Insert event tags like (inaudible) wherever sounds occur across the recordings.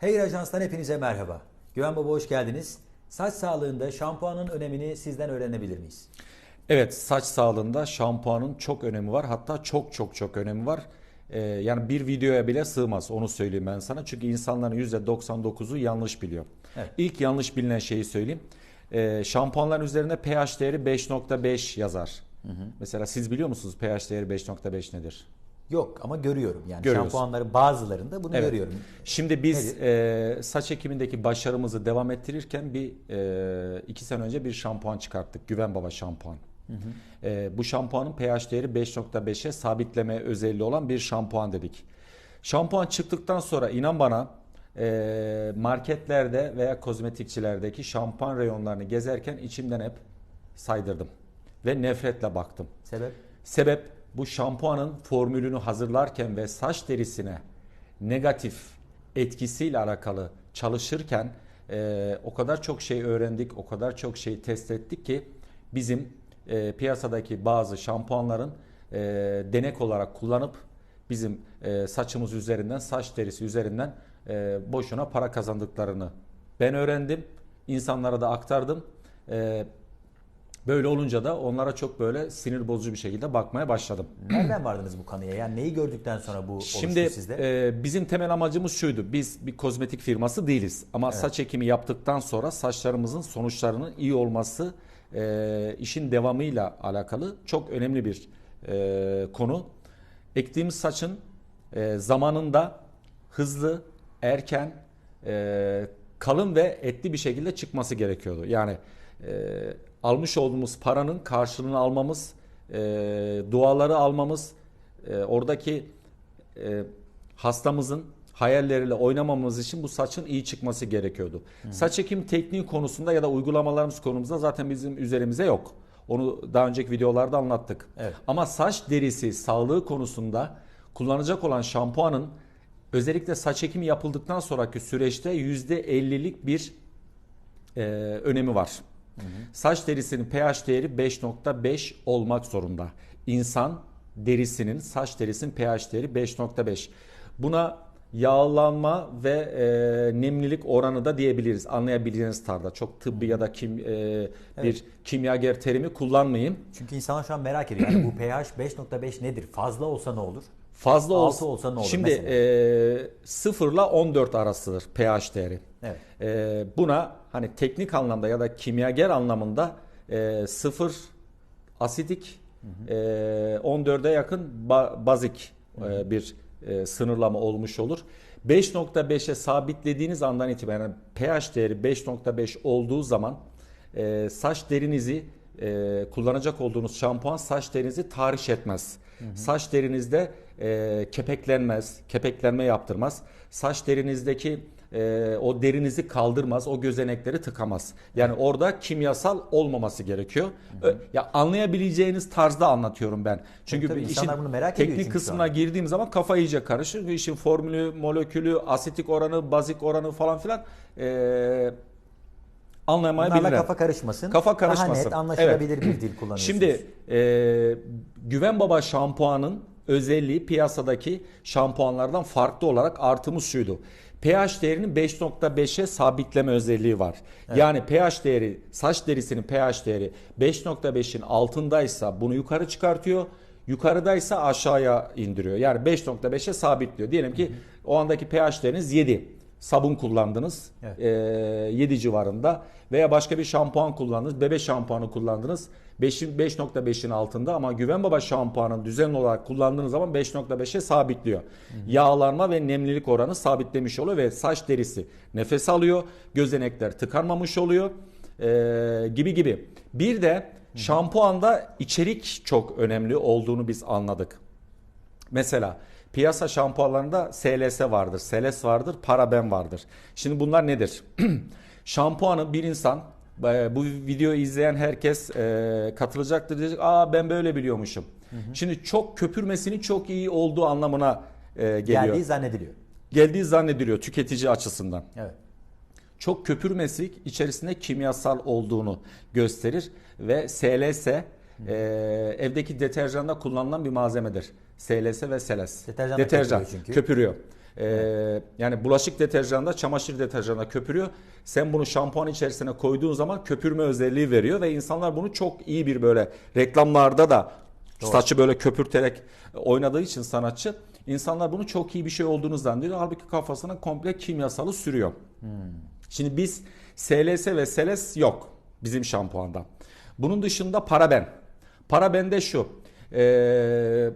Hair Ajans'tan hepinize merhaba. Güven Baba hoş geldiniz. Saç sağlığında şampuanın önemini sizden öğrenebilir miyiz? Evet saç sağlığında şampuanın çok önemi var. Hatta çok çok çok önemi var. Ee, yani bir videoya bile sığmaz onu söyleyeyim ben sana. Çünkü insanların %99'u yanlış biliyor. Evet. İlk yanlış bilinen şeyi söyleyeyim. Ee, şampuanların üzerinde pH değeri 5.5 yazar. Mesela siz biliyor musunuz pH değeri 5.5 nedir? Yok ama görüyorum yani Görüyorsun. şampuanların bazılarında bunu Evet. görüyorum. Şimdi biz e, saç ekimindeki başarımızı devam ettirirken bir e, iki sene önce bir şampuan çıkarttık. Güven Baba şampuan. E, bu şampuanın pH değeri 5.5'e sabitleme özelliği olan bir şampuan dedik. Şampuan çıktıktan sonra inan bana e, marketlerde veya kozmetikçilerdeki şampuan reyonlarını gezerken içimden hep saydırdım. Ve nefretle baktım. Sebep? Sebep bu şampuanın formülünü hazırlarken ve saç derisine negatif etkisiyle alakalı çalışırken e, o kadar çok şey öğrendik, o kadar çok şey test ettik ki bizim e, piyasadaki bazı şampuanların e, denek olarak kullanıp bizim e, saçımız üzerinden, saç derisi üzerinden e, boşuna para kazandıklarını ben öğrendim. insanlara da aktardım. E, Böyle olunca da onlara çok böyle sinir bozucu bir şekilde bakmaya başladım. (clears throat) Nereden vardınız bu kanıya? Yani neyi gördükten sonra bu oluştu Şimdi sizde? e, bizim temel amacımız şuydu. Biz bir kozmetik firması değiliz. Ama saç ekimi yaptıktan sonra saçlarımızın sonuçlarının iyi olması e, işin devamıyla alakalı çok önemli bir e, konu. Ektiğimiz saçın e, zamanında hızlı, erken, e, kalın ve etli bir şekilde çıkması gerekiyordu. Yani e, almış olduğumuz paranın karşılığını almamız, e, duaları almamız, e, oradaki e, hastamızın hayalleriyle oynamamamız için bu saçın iyi çıkması gerekiyordu. Saç ekim tekniği konusunda ya da uygulamalarımız konumuzda zaten bizim üzerimize yok. Onu daha önceki videolarda anlattık. Evet. Ama saç derisi sağlığı konusunda kullanacak olan şampuanın özellikle saç ekimi yapıldıktan sonraki süreçte %50'lik bir e, önemi var. Saç derisinin pH değeri 5.5 olmak zorunda. İnsan derisinin, saç derisinin pH değeri 5.5. Buna yağlanma ve e, nemlilik oranı da diyebiliriz. Anlayabileceğiniz tarzda. Çok tıbbi ya da kim, e, bir kimyager terimi kullanmayayım. Çünkü insanlar şu an merak ediyor. Yani bu pH 5.5 nedir? Fazla olsa ne olur? Fazla olsa, olsa ne olur Şimdi mesela? e, 0 ile 14 arasıdır pH değeri. Evet. E, buna hani teknik anlamda ya da kimyager anlamında e, 0 asidik e, 14'e yakın ba- bazik e, bir e, sınırlama olmuş olur. 5.5'e sabitlediğiniz andan itibaren pH değeri 5.5 olduğu zaman e, saç derinizi e, kullanacak olduğunuz şampuan saç derinizi tahriş etmez. Saç derinizde e, kepeklenmez, kepeklenme yaptırmaz. Saç derinizdeki e, o derinizi kaldırmaz, o gözenekleri tıkamaz. Yani orada kimyasal olmaması gerekiyor. Ö- Ya anlayabileceğiniz tarzda anlatıyorum ben. Çünkü tabii, insanlar işin bunu merak teknik kısmına girdiğim zaman kafa iyice karışır. İşin formülü, molekülü, asitik oranı, bazik oranı falan filan e, anlayamayabilirler. Bunlarla kafa karışmasın. Kafa karışmasın. Daha net anlaşılabilir bir dil kullanıyorsunuz. Şimdi e, Güven Baba şampuanın özelliği piyasadaki şampuanlardan farklı olarak artımız şuydu. pH değerinin 5.5'e sabitleme özelliği var. Yani pH değeri saç derisinin pH değeri 5.5'in altındaysa bunu yukarı çıkartıyor. Yukarıdaysa aşağıya indiriyor. Yani 5.5'e sabitliyor. Diyelim ki o andaki pH değeriniz 7 sabun kullandınız Evet. e, 7 civarında veya başka bir şampuan kullandınız bebe şampuanı kullandınız 5'in 5.5'in altında ama Güven Baba şampuanın düzenli olarak kullandığınız zaman 5.5'e sabitliyor. Yağlanma ve nemlilik oranı sabitlemiş oluyor ve saç derisi nefes alıyor, gözenekler tıkanmamış oluyor e, gibi gibi. Bir de şampuanda içerik çok önemli olduğunu biz anladık. Mesela piyasa şampuanlarında SLS vardır, SLS vardır, paraben vardır. Şimdi bunlar nedir? (clears throat) Şampuanı bir insan e, bu videoyu izleyen herkes e, katılacaktır diyecek. Aa ben böyle biliyormuşum. Şimdi çok köpürmesinin çok iyi olduğu anlamına e, geliyor. geldiği zannediliyor. Geldiği zannediliyor tüketici açısından Evet. çok köpürmesi içerisinde kimyasal olduğunu gösterir ve SLS e, evdeki deterjanda kullanılan bir malzemedir. SLS ve SLS. Deterjan da Deterjan köpürüyor çünkü. köpürüyor. Ee, yani bulaşık deterjanında çamaşır deterjanına köpürüyor. Sen bunu şampuan içerisine koyduğun zaman köpürme özelliği veriyor ve insanlar bunu çok iyi bir böyle reklamlarda da saçı böyle köpürterek oynadığı için sanatçı insanlar bunu çok iyi bir şey olduğunu zannediyor. Halbuki kafasına komple kimyasalı sürüyor. Şimdi biz SLS ve SLS yok bizim şampuanda. Bunun dışında paraben. Paraben de şu. Ee,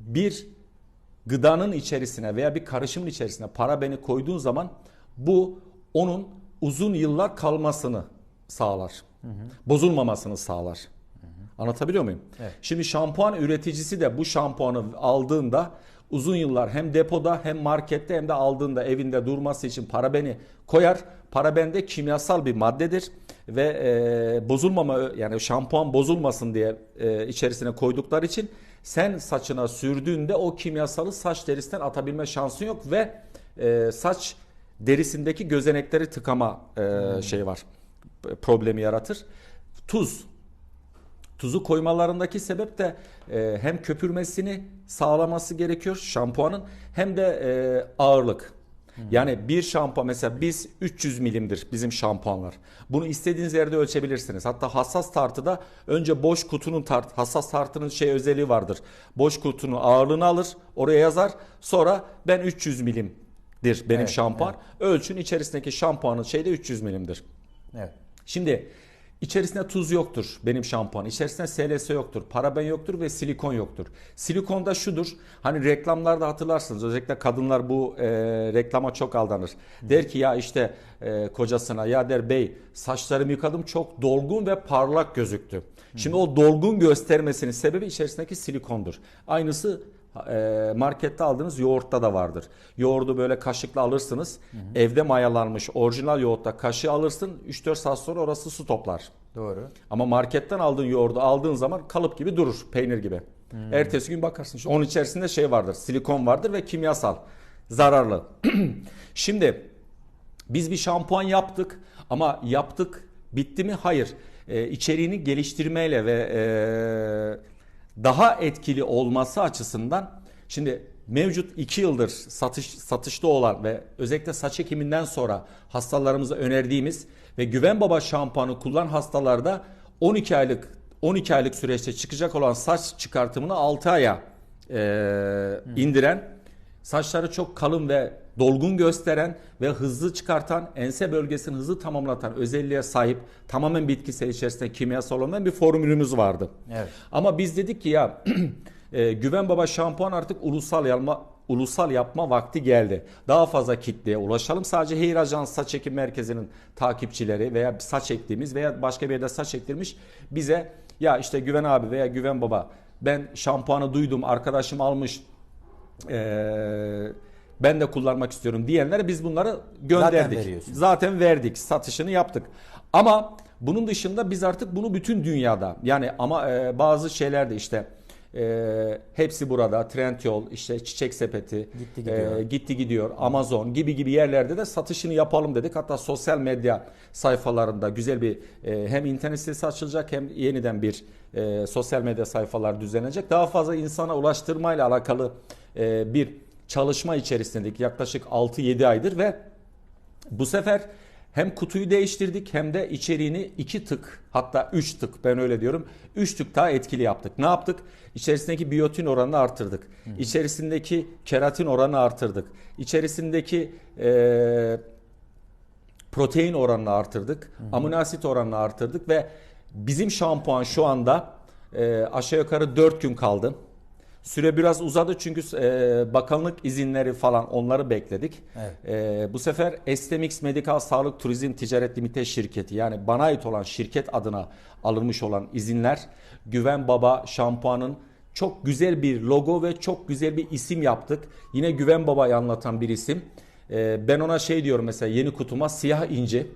bir gıdanın içerisine veya bir karışımın içerisine parabeni koyduğun zaman bu onun uzun yıllar kalmasını sağlar. Bozulmamasını sağlar. Anlatabiliyor muyum? Evet. Şimdi şampuan üreticisi de bu şampuanı aldığında uzun yıllar hem depoda hem markette hem de aldığında evinde durması için parabeni koyar. Paraben de kimyasal bir maddedir ve e, bozulmama yani şampuan bozulmasın diye e, içerisine koydukları için sen saçına sürdüğünde o kimyasalı saç derisinden atabilme şansın yok ve e, saç derisindeki gözenekleri tıkama e, şey var problemi yaratır. Tuz Tuzu koymalarındaki sebep de e, hem köpürmesini sağlaması gerekiyor şampuanın hem de e, ağırlık. Yani bir şampuan mesela biz 300 milimdir bizim şampuanlar. Bunu istediğiniz yerde ölçebilirsiniz. Hatta hassas tartıda önce boş kutunun tart hassas tartının şey özelliği vardır. Boş kutunun ağırlığını alır, oraya yazar. Sonra ben 300 milimdir benim Evet, şampuan. Ölçün içerisindeki şampuanın şeyde 300 milimdir. Evet. Şimdi içerisinde tuz yoktur benim şampuan. İçerisinde SLS yoktur, paraben yoktur ve silikon yoktur. Silikon da şudur. Hani reklamlarda hatırlarsınız. Özellikle kadınlar bu e, reklama çok aldanır. Der ki ya işte e, kocasına ya der bey saçlarımı yıkadım çok dolgun ve parlak gözüktü. Şimdi o dolgun göstermesinin sebebi içerisindeki silikondur. Aynısı e, markette aldığınız yoğurtta da vardır. Yoğurdu böyle kaşıkla alırsınız. Evde mayalanmış orijinal yoğurtta kaşığı alırsın. 3-4 saat sonra orası su toplar. Doğru. Ama marketten aldığın yoğurdu aldığın zaman kalıp gibi durur. Peynir gibi. Ertesi gün bakarsın. Onun içerisinde şey vardır. Silikon vardır ve kimyasal. Zararlı. (clears throat) Şimdi biz bir şampuan yaptık ama yaptık bitti mi? Hayır. Ee, içeriğini geliştirmeyle ve e, daha etkili olması açısından şimdi mevcut 2 yıldır satış satışta olan ve özellikle saç ekiminden sonra hastalarımıza önerdiğimiz ve Güven Baba şampuanı kullanan hastalarda 12 aylık 12 aylık süreçte çıkacak olan saç çıkartımını 6 aya e, indiren Saçları çok kalın ve dolgun gösteren ve hızlı çıkartan, ense bölgesini hızlı tamamlatan özelliğe sahip tamamen bitkisel içerisinde kimyasal olmayan bir formülümüz vardı. Evet. Ama biz dedik ki ya (clears throat) e, Güven Baba şampuan artık ulusal yapma ulusal yapma vakti geldi. Daha fazla kitleye ulaşalım. Sadece Hair Ajans Saç Ekim Merkezi'nin takipçileri veya saç ektiğimiz veya başka bir yerde saç ektirmiş bize ya işte Güven abi veya Güven Baba ben şampuanı duydum arkadaşım almış ee, ben de kullanmak istiyorum diyenlere biz bunları gönderdik. Zaten. Zaten verdik, satışını yaptık. Ama bunun dışında biz artık bunu bütün dünyada yani ama e, bazı şeylerde işte e, hepsi burada Trendyol işte Çiçek Sepeti Gitti gidiyor. e, gitti gidiyor Amazon gibi gibi yerlerde de satışını yapalım dedik. Hatta sosyal medya sayfalarında güzel bir e, hem internet sitesi açılacak hem yeniden bir e, sosyal medya sayfalar düzenlenecek. Daha fazla insana ulaştırmayla alakalı e, bir çalışma içerisindedik yaklaşık 6-7 aydır ve bu sefer hem kutuyu değiştirdik hem de içeriğini 2 tık hatta 3 tık ben öyle diyorum 3 tık daha etkili yaptık. Ne yaptık? İçerisindeki biyotin oranını artırdık. İçerisindeki keratin oranını artırdık. İçerisindeki e, protein oranını artırdık. Amino asit oranını artırdık ve bizim şampuan şu anda e, aşağı yukarı 4 gün kaldı. Süre biraz uzadı çünkü e, bakanlık izinleri falan onları bekledik. Evet. E, bu sefer Estemix Medikal Sağlık Turizm Ticaret Limited şirketi yani bana ait olan şirket adına alınmış olan izinler Güven Baba şampuanın çok güzel bir logo ve çok güzel bir isim yaptık. Yine Güven Baba'yı anlatan bir isim. E, ben ona şey diyorum mesela yeni kutuma siyah inci.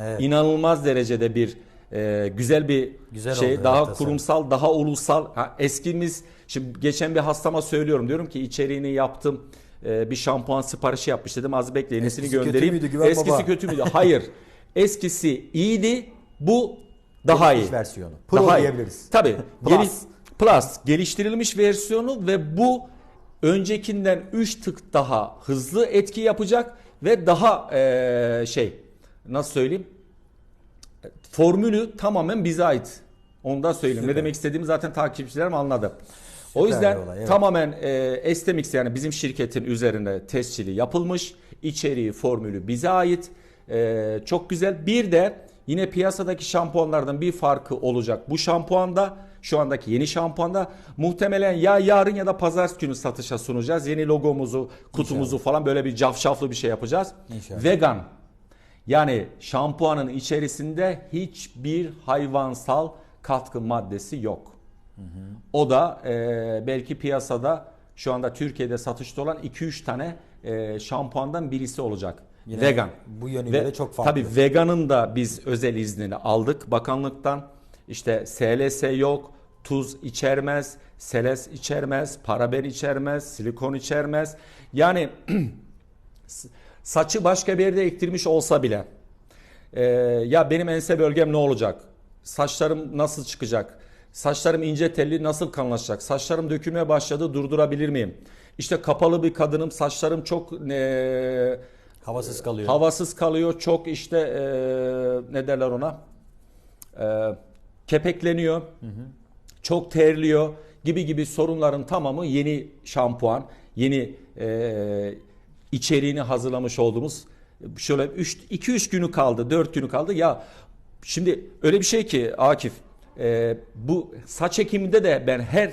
Evet. İnanılmaz derecede bir e, güzel bir Güzel şey oldu, daha evet, kurumsal daha ulusal. Ha, eskimiz şimdi geçen bir hastama söylüyorum. Diyorum ki içeriğini yaptım e, bir şampuan siparişi yapmış dedim. Az bekle yenisini Eskisi kötü göndereyim? müydü Güven eskisi Baba? kötü müydü? Hayır. (laughs) Eskisi iyiydi bu daha iyi. versiyonu. Pro Daha diyebiliriz. tabii Plus. geli- plus geliştirilmiş versiyonu ve bu öncekinden 3 tık daha hızlı etki yapacak ve daha eee, şey nasıl söyleyeyim formülü tamamen bize ait. Onu da söyleyeyim. Süper. Ne demek istediğimi zaten takipçilerim anladı. Süper o yüzden olay, evet. tamamen e, Estemix yani bizim şirketin üzerinde tescili yapılmış. İçeriği, formülü bize ait. E, çok güzel. Bir de yine piyasadaki şampuanlardan bir farkı olacak. Bu şampuanda şu andaki yeni şampuanda muhtemelen ya yarın ya da pazartesi günü satışa sunacağız. Yeni logomuzu, kutumuzu falan böyle bir cafcaflı bir şey yapacağız. İnşallah. Vegan. Yani şampuanın içerisinde hiçbir hayvansal katkı maddesi yok. O da e, belki piyasada şu anda Türkiye'de satışta olan 2-3 tane e, şampuandan birisi olacak. Yine vegan. bu yönüyle de çok farklı. Tabii veganın da biz özel iznini aldık bakanlıktan. İşte SLS yok, tuz içermez, seles içermez, paraben içermez, silikon içermez. Yani (clears throat) saçı başka bir yerde ektirmiş olsa bile ee, ya benim ense bölgem ne olacak? Saçlarım nasıl çıkacak? Saçlarım ince telli nasıl kanlaşacak? Saçlarım dökülmeye başladı durdurabilir miyim? İşte kapalı bir kadınım saçlarım çok ee, Havasız kalıyor. havasız kalıyor çok işte ee, ne derler ona Ee, kepekleniyor çok terliyor gibi gibi sorunların tamamı yeni şampuan yeni ee, içeriğini hazırlamış olduğumuz şöyle 2-3 günü kaldı 4 günü kaldı. Ya şimdi öyle bir şey ki Akif ee, bu saç ekiminde de ben her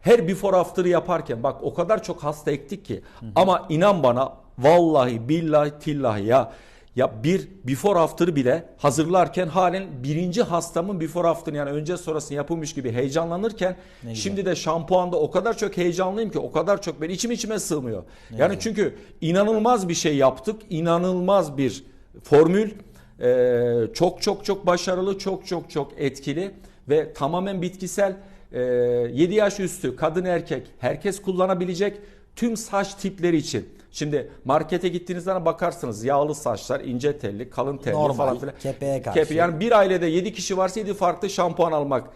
her before after'ı yaparken bak o kadar çok hasta ektik ki ama inan bana vallahi billahi tillahi ya ya bir before after'ı bile hazırlarken halen birinci hastamın before after'ını yani önce sonrasını yapılmış gibi heyecanlanırken güzel. şimdi de şampuanda o kadar çok heyecanlıyım ki o kadar çok ben içim içime sığmıyor. yani çünkü inanılmaz bir şey yaptık. inanılmaz bir formül. Ee, çok çok çok başarılı, çok çok çok etkili ve tamamen bitkisel. Ee, 7 yaş üstü kadın erkek herkes kullanabilecek tüm saç tipleri için. Şimdi markete gittiğiniz zaman bakarsınız yağlı saçlar, ince telli, kalın telli Normal, falan filan. kepeğe karşı. Kepe, yani bir ailede 7 kişi varsa 7 farklı şampuan almak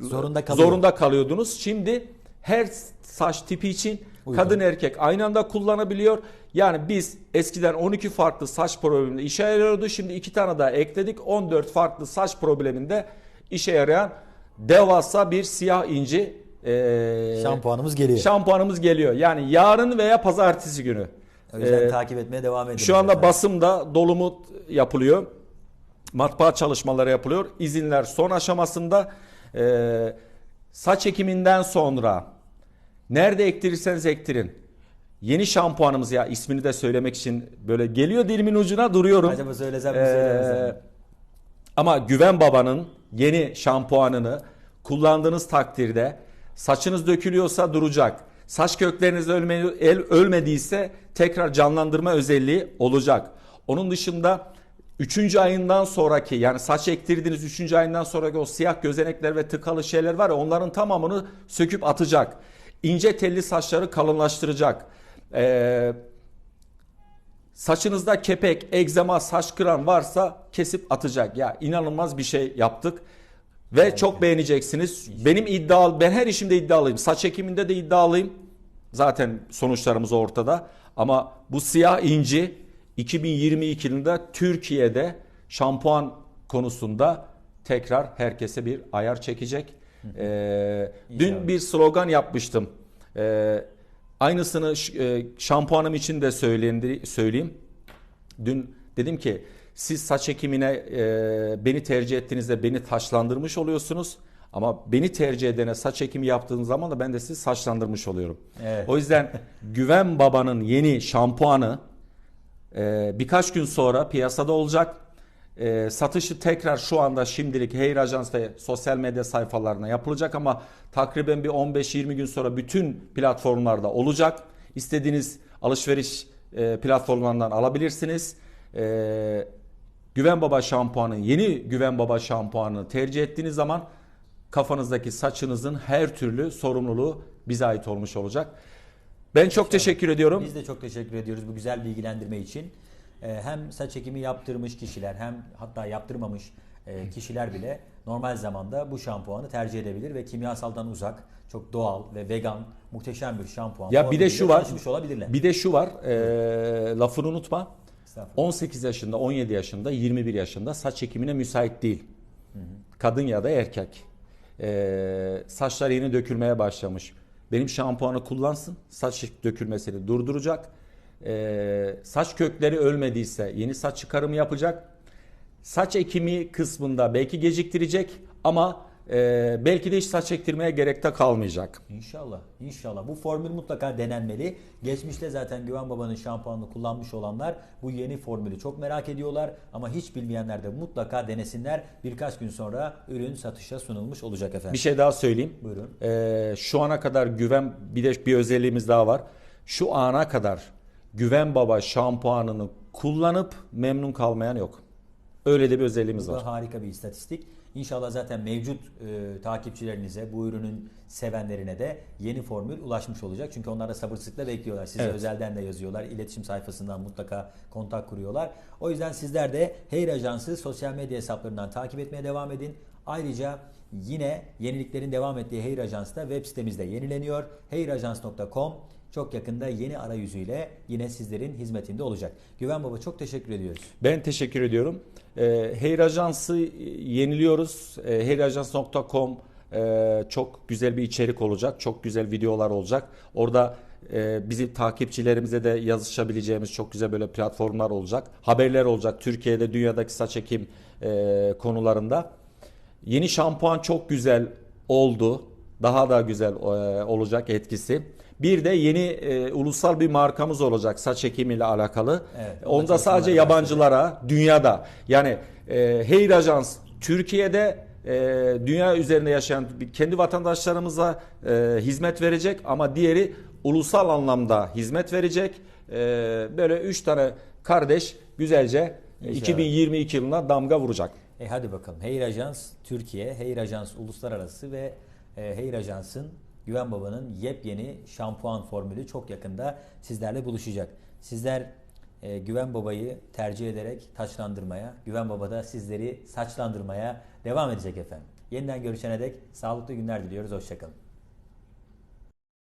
Zorunda kalıyor. zorunda kalıyordunuz. Şimdi her saç tipi için Uygun. kadın erkek aynı anda kullanabiliyor. Yani biz eskiden 12 farklı saç probleminde işe yarıyordu. Şimdi iki tane daha ekledik. 14 farklı saç probleminde işe yarayan devasa bir siyah inci eee, Şampuanımız geliyor. şampuanımız geliyor. Yani yarın veya pazartesi günü. o yüzden Eee, takip etmeye devam edin. şu anda efendim. basımda dolumu yapılıyor. Matbaa çalışmaları yapılıyor. İzinler son aşamasında. Ee, saç ekiminden sonra nerede ektirirseniz ektirin. Yeni şampuanımız ya ismini de söylemek için böyle geliyor dilimin ucuna duruyorum. Acaba söylesem mi Ee, söylemesem ama Güven Baba'nın yeni şampuanını kullandığınız takdirde saçınız dökülüyorsa duracak. Saç kökleriniz ölme, el, ölmediyse tekrar canlandırma özelliği olacak. Onun dışında 3. ayından sonraki yani saç ektirdiğiniz 3. ayından sonraki o siyah gözenekler ve tıkalı şeyler var ya onların tamamını söküp atacak. İnce telli saçları kalınlaştıracak. Ee, Saçınızda kepek, egzama, saç kıran varsa kesip atacak. Ya inanılmaz bir şey yaptık. Ve çok beğeneceksiniz. Benim iddia ben her işimde iddialıyım. Saç ekiminde de iddialıyım. Zaten sonuçlarımız ortada. Ama bu siyah inci 2022 yılında Türkiye'de şampuan konusunda tekrar herkese bir ayar çekecek. Ee, dün bir slogan yapmıştım. Ee, aynısını e, şampuanım için de söyleyeyim. Dün dedim ki siz saç ekimine e, beni tercih ettiğinizde beni taşlandırmış oluyorsunuz. Ama beni tercih edene saç ekimi yaptığınız zaman da ben de sizi saçlandırmış oluyorum. Evet. O yüzden (laughs) Güven Baba'nın yeni şampuanı e, birkaç gün sonra piyasada olacak. E, satışı tekrar şu anda şimdilik Heyr Ajans ve sosyal medya sayfalarına yapılacak ama takriben bir 15-20 gün sonra bütün platformlarda olacak. İstediğiniz alışveriş e, platformlarından alabilirsiniz. E, Güven Baba şampuanı, yeni Güven Baba şampuanını tercih ettiğiniz zaman kafanızdaki saçınızın her türlü sorumluluğu bize ait olmuş olacak. Ben çok teşekkür ediyorum. Biz de çok teşekkür ediyoruz bu güzel bilgilendirme için. Ee, Hem saç ekimi yaptırmış kişiler hem hatta yaptırmamış e, kişiler bile normal zamanda bu şampuanı tercih edebilir ve kimyasaldan uzak, çok doğal ve vegan muhteşem bir şampuan. Ya bir de şu var. Bir de şu var. E, lafını unutma. Estağfurullah. 18 yaşında, 17 yaşında, 21 yaşında saç ekimine müsait değil. Kadın ya da erkek. Ee, saçlar yeni dökülmeye başlamış. Benim şampuanı kullansın. Saç dökülmesini durduracak. Ee, saç kökleri ölmediyse yeni saç çıkarımı yapacak. Saç ekimi kısmında belki geciktirecek ama e, belki de hiç saç ektirmeye gerek de kalmayacak. İnşallah, inşallah. Bu formül mutlaka denenmeli. Geçmişte zaten Güven Baba'nın şampuanını kullanmış olanlar bu yeni formülü çok merak ediyorlar. Ama hiç bilmeyenler de mutlaka denesinler. Birkaç gün sonra ürün satışa sunulmuş olacak efendim. Bir şey daha söyleyeyim. Buyurun. Ee, şu ana kadar güven bir de bir özelliğimiz daha var. Şu ana kadar Güven Baba şampuanını kullanıp memnun kalmayan yok. Öyle de bir özelliğimiz Bu var. harika bir istatistik. İnşallah zaten mevcut e, takipçilerinize, bu ürünün sevenlerine de yeni formül ulaşmış olacak. Çünkü onlar da sabırsızlıkla bekliyorlar. Size Evet. özelden de yazıyorlar. İletişim sayfasından mutlaka kontak kuruyorlar. O yüzden sizler de Heyr Ajansı sosyal medya hesaplarından takip etmeye devam edin. Ayrıca yine yeniliklerin devam ettiği Heyr Ajans da web sitemizde yenileniyor. heyrajans.com çok yakında yeni arayüzüyle yine sizlerin hizmetinde olacak. Güven Baba çok teşekkür ediyoruz. Ben teşekkür ediyorum. Ee, Heyr Ajans'ı yeniliyoruz. Ee, heyrajans.com e, çok güzel bir içerik olacak. Çok güzel videolar olacak. Orada e, bizim takipçilerimize de yazışabileceğimiz çok güzel böyle platformlar olacak. Haberler olacak Türkiye'de dünyadaki saç ekim e, konularında. Yeni şampuan çok güzel oldu. Daha da güzel e, olacak etkisi. Bir de yeni e, ulusal bir markamız olacak saç ekimiyle alakalı. Evet, Onda sadece yabancılara, dünyada yani e, Heyr Ajans Türkiye'de e, dünya üzerinde yaşayan kendi vatandaşlarımıza e, hizmet verecek ama diğeri ulusal anlamda hizmet verecek. E, böyle üç tane kardeş güzelce İnşallah. 2022 yılına damga vuracak. E hadi bakalım. Heyr Ajans Türkiye, Heyr Ajans Uluslararası ve e, Heyr Ajans'ın Güven Baba'nın yepyeni şampuan formülü çok yakında sizlerle buluşacak. Sizler e, Güven Baba'yı tercih ederek taçlandırmaya, Güven Baba da sizleri saçlandırmaya devam edecek efendim. Yeniden görüşene dek sağlıklı günler diliyoruz. Hoşçakalın.